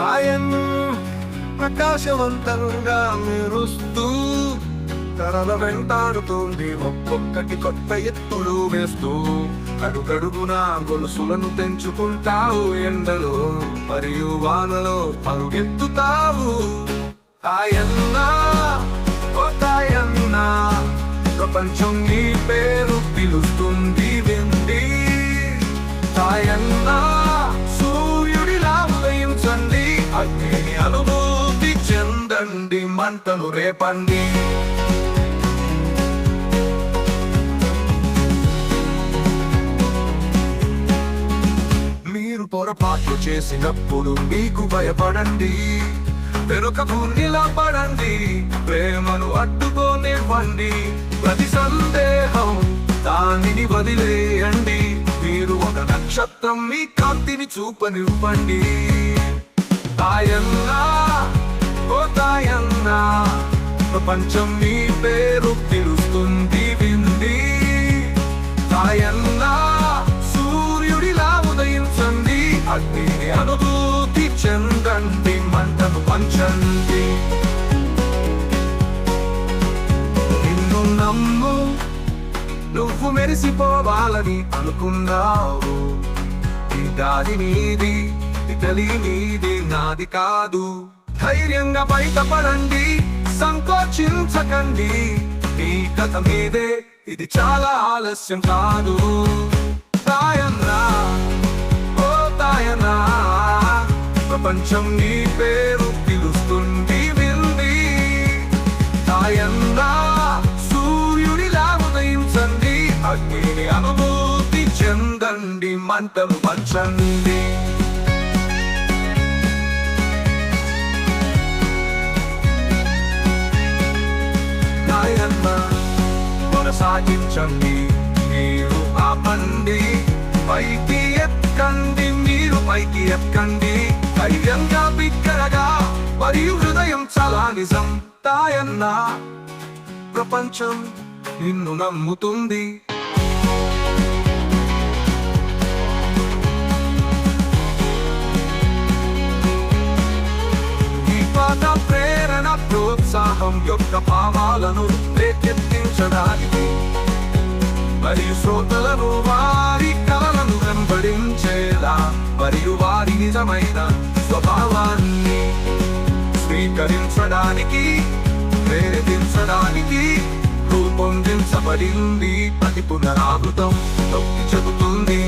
గాయన్ ప్రకాశవంతంగా మెరుస్తూ తరల వెంటాడుతోంది. ఒక్కొక్కటి కొత్త ఎత్తులు వేస్తూ అడుగడుగున గొలుసులను తెంచుకుంటావు ఎండలో మరియు వానలో పరుగెత్తుతావు. తాయన్నా ఓ తాయన్నా ప్రపంచం నీ పేరు పిలుస్తుంది విండి. తాయన్నా అనుభూతి చెందండి మంటలు రేపండి. మీరు పొరపాటు చేసినప్పుడు మీకు భయపడండి వెనుకకు నిలబడండి ప్రేమను అడ్డుకోనివ్వండి. ప్రతి సందేహం దానిని వదిలేయండి మీరు ఒక నక్షత్రం మీ కాంతిని చూపనివ్వండి. తాయన్నా ఓ తాయన్నా ప్రపంచం మీ పేరు పిలుస్తుంది వింది. తాయన్నా సూర్యుడిలా ఉదయించండి. అగ్నిని అనుభూతి చెందండి మంటను పంచండి. నిన్ను నమ్ము నువ్వు మెరిసిపోవాలని అనుకున్నావు. ఈ దారి నీది ఇటలీ నీది నాది కాదు. ధైర్యంగా బయటపడండి సంకోచించకండి. ఈ కథ మీదే ఇది చాలా ఆలస్యం కాదు. తాయన్నా ఓ ప్రపంచం నీ పేరు పిలుస్తుంది వింది. తాయన్నా సూర్యుడిలా ఉదయించండి అగ్నిని అనుభూతి చెందండి మంటలు పంచండి. సాధించండి మీరు ఆపండి. పైకి ఎక్కండి మీరు పైకి ఎక్కండి ధైర్యంగా బిగ్గరగా మరియు హృదయం చాలా నిజం. తాయన్న ప్రపంచం నిన్ను నమ్ముతుంది. ప్రేరణ ప్రోత్సాహం యొక్క భావాలను రేకెత్తించడానికి మరియు శ్రోతలను వారి కలలను వెంబడించేలా మరియు వారి నిజమైన స్వభావాన్ని స్వీకరించడానికి ప్రేరేపించడానికి రూపొందించబడింది ప్రతి పునరావృతం. నొక్కి చెబుతుంది